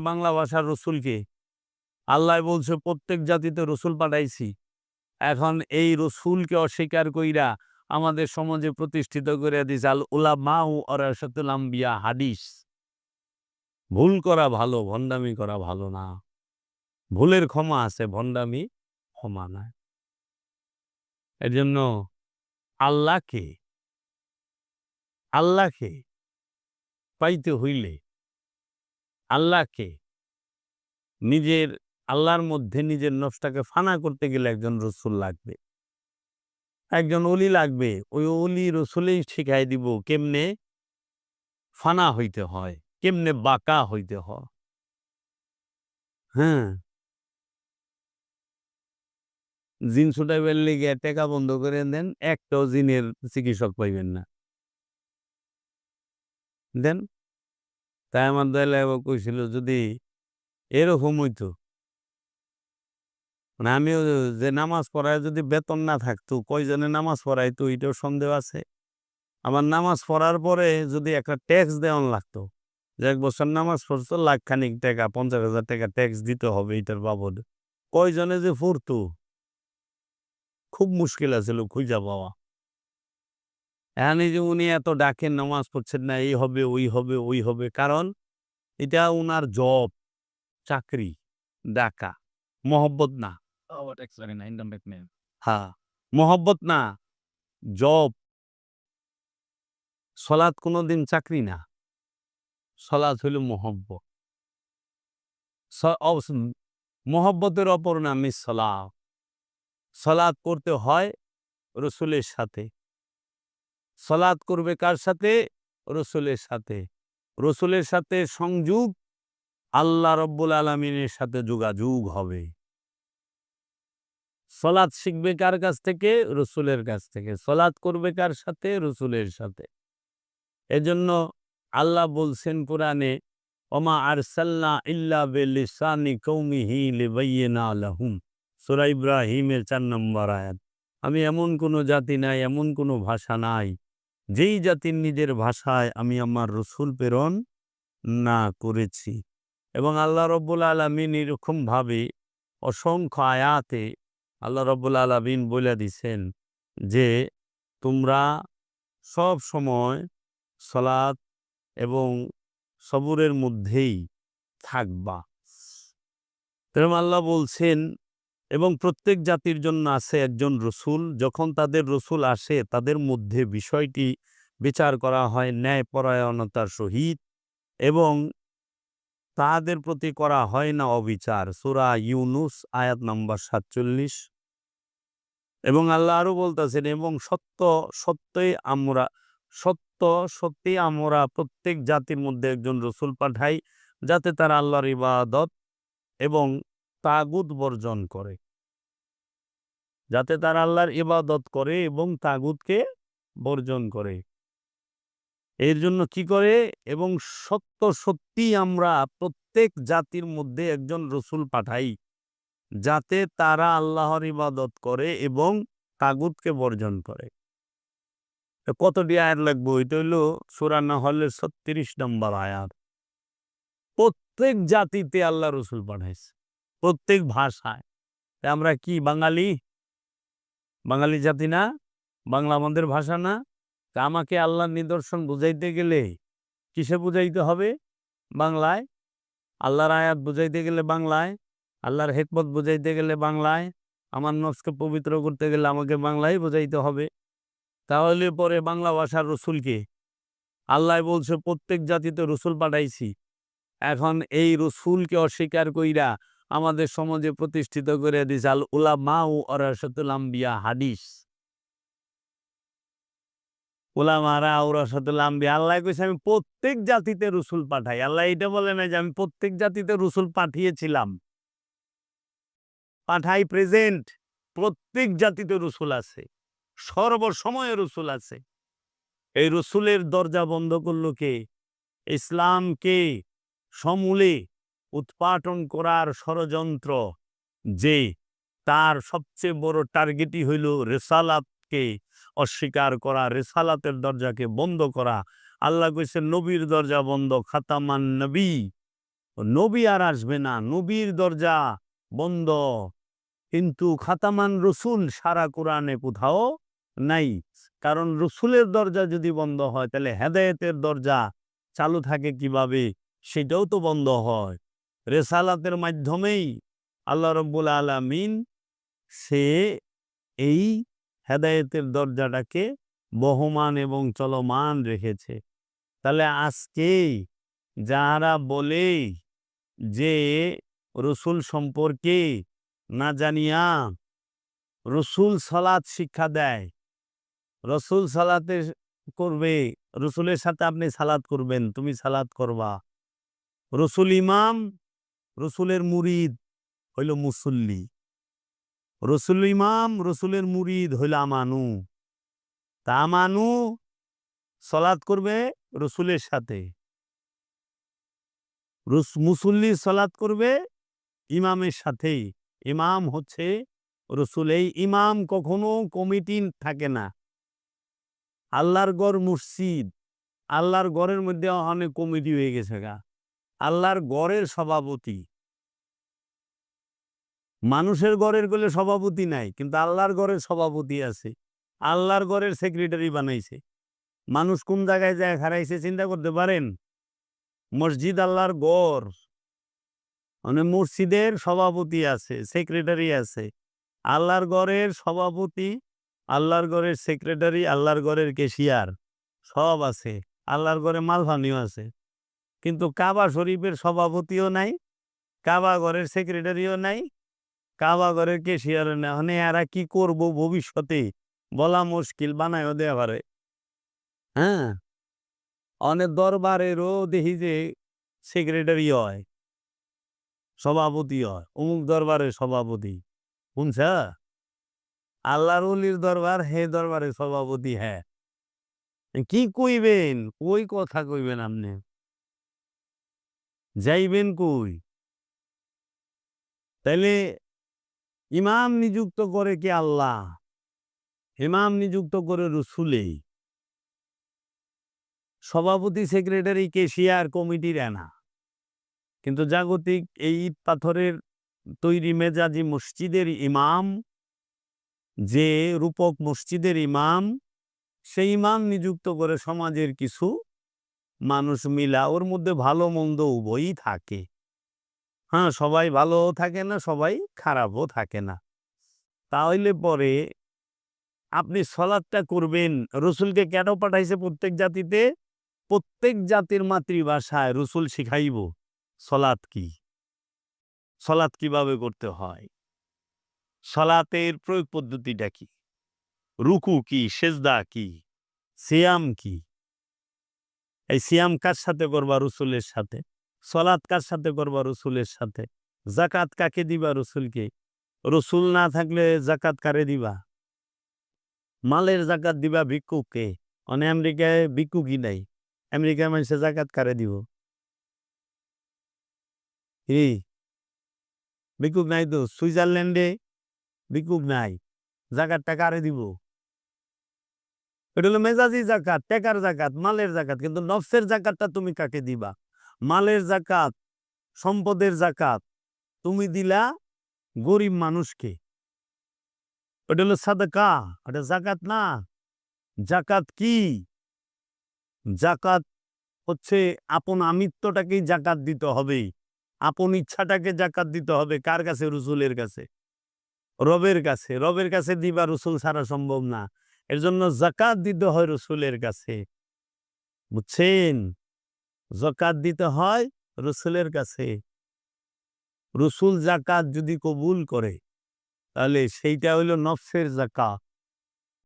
বাংলা ভাষার রসুলকে। আল্লাহ বলছে, প্রত্যেক জাতিতে রসুল পাঠাইছি। এখন এই রসুলকে অস্বীকার কইরা আমাদের সমাজে প্রতিষ্ঠিত করে দিস আল উলামা ও অরাসাতুল আম্বিয়া, হাদিস। ভুল করা ভালো, ভণ্ডামি করা ভালো না। ভুলের ক্ষমা আছে, ভণ্ডামি ক্ষমা নাই। এর জন্য আল্লাহকে আল্লাহকে পাইতে হইলে আল্লাহকে, নিজের আল্লাহর মধ্যে নিজের নফসটাকে ফানা করতে গেলে একজন রসুল লাগবে। একজন অলি লাগবে। ওই অলি রসুলেই শিখাই দিব কেমনে ফানা হইতে হয়, কেমনে বাঁকা হইতে হয়। হ্যাঁ। জিন ছুটাইবার লেগে টেকা বন্ধ করে দেন, একটাও জিনের চিকিৎসক পাইবেন না। দেন তাই আমার দয়াল বাবা কইছিল যদি এরকম হইতো। মানে আমিও যে নামাজ পড়ায় যদি বেতন না থাকতো কয়জনে নামাজ পড়াইতো, এটাও সন্দেহ আছে। আমার নামাজ পড়ার পরে যদি একটা ট্যাক্স দেওয়ান লাগতো, যে এক বছর নামাজ পড়ছো লাখ খানিক টাকা, পঞ্চাশ হাজার টাকা ট্যাক্স দিতে হবে এটার বাবদ। কয়জনে যে পড়তো, খুব মুশকিল আছিল খুঁজা পাওয়া। এখন এই যে উনি এত ডাকেন নামাজ পড়ছেন না এই হবে ওই হবে ওই হবে। কারণ এটা উনার জব চাকরি ডাকা। মহব্বত না। Oh. হ্যাঁ মহব্বত না। জব সলাৎ কোনোদিন চাকরি না। সলাদ হইল মহব্বত। মহব্বতের অপর নাম সলা সলাৎ করতে হয় রসুলের সাথে। সলাৎ করবে কার সাথে? রসুলের সাথে। রসুলের সাথে সংযোগ আল্লাহ রব্বুল আলমিনের সাথে যোগাযোগ হবে। সলাৎ শিখবে কার কাছ থেকে? রসুলের কাছ থেকে। সলাৎ করবে কার সাথে? রসুলের সাথে। এজন্য আল্লাহ বলছেন কোরআনে, ওমা আরসাল্লা ইল্লা বেলিসানি কৌমিহি লিবাইয়িনা লাহুম। সূরা ইব্রাহিমের চার নম্বর আয়াত। আমি এমন কোনো জাতি নাই, এমন কোনো ভাষা নাই যেই জাতির নিজের ভাষায় আমি আমার রসুল প্রেরণ না করেছি এবং আল্লাহ রব্বুল আলমিন এরকমভাবে অসংখ্য আয়াতে আল্লাহ রব্বুল আলমিন বলে দিছেন যে, তোমরা সব সময় সলাৎ এবং সবুরের মধ্যেই থাকবা। তেরম আল্লাহ বলছেন এবং প্রত্যেক জাতির জন্য আছে একজন রসুল। যখন তাদের রসুল আসে, তাদের মধ্যে বিষয়টি বিচার করা হয় ন্যায়পরায়ণতার সহিত এবং তাদের প্রতি করা হয় না অবিচার। সুরা ইউনুস, আয়াত নম্বর সাতচল্লিশ। এবং আল্লাহ আরও বলতেছেন, এবং সত্য, সত্যই আমরা, সত্য সত্যি আমরা প্রত্যেক জাতির মধ্যে একজন রসুল পাঠাই, যাতে তারা আল্লাহর ইবাদত এবং তাগুদ বর্জন করে। যাতে তারা আল্লাহর ইবাদত করে এবং তাগুদকে বর্জন করে। এর জন্য কি করে? এবং সত্য সত্যি আমরা প্রত্যেক জাতির মধ্যে একজন রসুল পাঠাই, যাতে তারা আল্লাহর ইবাদত করে এবং তাগুদকে বর্জন করে। কতটি আয়াত লাগবো? এটা হইল সুরানা হলের ছত্রিশ নম্বর আয়াত। প্রত্যেক জাতিতে আল্লাহ রসুল পাঠাইছে। প্রত্যেক ভাষায়। আমরা কি, বাঙালি? বাঙালি জাতি না? বাংলা আমাদের ভাষা না? তা আমাকে আল্লাহর নিদর্শন বুঝাইতে গেলে কিসে বুঝাইতে হবে? বাংলায়। আল্লাহর আয়াত বুঝাইতে গেলে বাংলায়। আল্লাহর হেকমত বুঝাইতে গেলে বাংলায়। আমার নফসকে পবিত্র করতে গেলে আমাকে বাংলায় বুঝাইতে হবে। তাহলে পরে বাংলা ভাষার রসুলকে আল্লাহ বলছে, প্রত্যেক জাতিতে রসুল পাঠাইছি। এখন এই রসুলকে অস্বীকার কইরা আমাদের সমাজে প্রতিষ্ঠিত করে দিছে আল উলামা ও অরাসাতুল আম্বিয়া হাদিস। ওলামারা ওরাসাতুল আম্বিয়া, আল্লাহ কইছে আমি প্রত্যেক জাতিতে রসুল পাঠাই। আল্লাহ এটা বলে না যে আমি প্রত্যেক জাতিতে রসুল পাঠিয়েছিলাম। পাঠাই প্রেজেন্ট প্রত্যেক জাতিতে রসুল আছে। সর্বসময়ে রসুল আছে। এই রসুলের দরজা বন্ধ করল কে? ইসলামকে সমূলে। উৎপাটন করার ষড়যন্ত্র, যে তার সবচেয়ে বড় টার্গেটই হইল রেসালাতকে অস্বীকার করা, রেসালাতের দরজাকে বন্ধ করা। আল্লাহ কইছে, নবীর দরজা বন্ধ, খাতামান নবী। নবী আর আসবে না, নবীর দরজা বন্ধ। কিন্তু খাতামান রসুল সারা কোরআনে কোথাও নাই। কারণ রসুলের দরজা যদি বন্ধ হয়, তাহলে হেদায়েতের দরজা চালু থাকে কীভাবে? সেটাও তো বন্ধ হয়। রেসালাতের মাধ্যমেই আল্লাহ রব্বুল আলামিন সে এই হেদায়েতের দরজাটাকে বহমান এবং চলমান রেখেছে। তাহলে আজকে যারা বলে যে রসুল সম্পর্কে না জানিয়া রসুল সালাত শিক্ষা দেয়, রসুল সালাতে করবে, রসুলের সাথে আপনি সালাত করবেন, তুমি সালাত করবা। রসুল ইমাম রসুলের মুরিদ হইল মুসল্লি। রসুল ইমাম, রসুলের মুরিদ হইল আমানু। তা আমানু সলাদ করবে রসুলের সাথে। মুসল্লি সলাৎ করবে ইমামের সাথেই। ইমাম হচ্ছে রসুল। এই ইমাম কখনো কমিটি থাকে না। আল্লাহর গড় মসজিদ আল্লাহর গড়ের মধ্যে অনেক কমিটি হয়ে গেছে গা। আল্লাহর গড়ের সভাপতি। মানুষের গড়ের গলে সভাপতি নাই, কিন্তু আল্লাহর গড়ের সভাপতি আছে। আল্লাহর গড়ের সেক্রেটারি বানাইছে। মানুষ কোন জায়গায় যায় হারাইছে চিন্তা করতে পারেন? মসজিদ আল্লাহর গড়। মানে মসজিদের সভাপতি আছে সেক্রেটারি আছে। আল্লাহর গড়ের সভাপতি, আল্লাহর গড়ের সেক্রেটারি আল্লাহর গড়ের কেশিয়ার সব আছে। আল্লাহর গড়ে মালভানিও আছে। কিন্তু কাবা শরীফের সভাপতিও নাই, কাবা ঘরের সেক্রেটারিও নাই, কাবা ঘরের কেশিয়ারও নাই। মানে এরা কি করব ভবিষ্যতে? বলা মুশকিল, বানায়ও দেওয়া পারে। হ্যাঁ? অনেক দরবারেরও দেখি যে সেক্রেটারি হয়, সভাপতি হয়, অমুক দরবারের সভাপতি। শুনছ? আল্লাহর উলির দরবার, হে দরবারের সভাপতি হ্যাঁ। কি কইবেন? কই কথা কইবেন আপনি। যাইবেন কই? তাইলে ইমাম নিযুক্ত করে কি আল্লাহ? ইমাম নিযুক্ত করে রসুলেই সভাপতি, সেক্রেটারি, কেশিয়ার, কমিটির এনা। কিন্তু জাগতিক এই ইট পাথরের তৈরি মেজাজি মসজিদের ইমাম, যে রূপক মসজিদের ইমাম, সেই ইমাম নিযুক্ত করে সমাজের কিছু মানুষ মিলা ওর মধ্যে ভালো মন্দ উভয়ই থাকে। হ্যাঁ সবাই ভালোও থাকে না, সবাই খারাপও থাকে না। তাহলে পরে আপনি সলাদটা করবেন। রসুলকে কেন পাঠাইছে প্রত্যেক জাতিতে? প্রত্যেক জাতির মাতৃভাষায় রসুল শিখাইব সলাৎ কি? সলাৎ কীভাবে করতে হয়? সলাতের প্রয়োগ পদ্ধতিটা কি? রুকু কি, সেজদা কি? সিয়াম কি? এই সিয়াম কার সাথে করবা? রসুলের সাথে। সলাৎ কার সাথে করবা? রসুলের সাথে। জাকাত কাকে দিবা? রসুলকে। রসুল না থাকলে জাকাত কারে দিবা? মালের জাকাত দিবা ভিক্ষুককে। অনে আমেরিকায় ভিক্ষুকই নাই। আমেরিকায় মানুষের জাকাত কারে দিব? কি? ভিক্ষুক নাই তো? সুইজারল্যান্ডে ভিক্ষুক নাই। জাকাতটা কারে দিব? এটা হলো মেজাজি জাকাত টেকার জাকাত মালের জাকাত কিন্তু নফসের জাকাতটা তুমি কাকে দিবা? মালের জাকাত সম্পদের জাকাত তুমি দিলা গরিব মানুষকে। ওটা হলো সাদাকা ওটা জাকাত না। জাকাত কি? জাকাত হচ্ছে আপন আমিত্বটাকেই জাকাত দিতে হবে। আপন ইচ্ছাটাকে জাকাত দিতে হবে কার কাছে? রসুলের কাছে। রবের কাছে। রবের কাছে দিবা রসুল ছাড়া সম্ভব না। এর জন্য জাকাত দিতে হয় রসুলের কাছে। বুঝছেন? জাকাত দিতে হয় রসুলের কাছে। রসুল জাকাত যদি কবুল করে, তাহলে সেইটা হইল নফসের জাকাত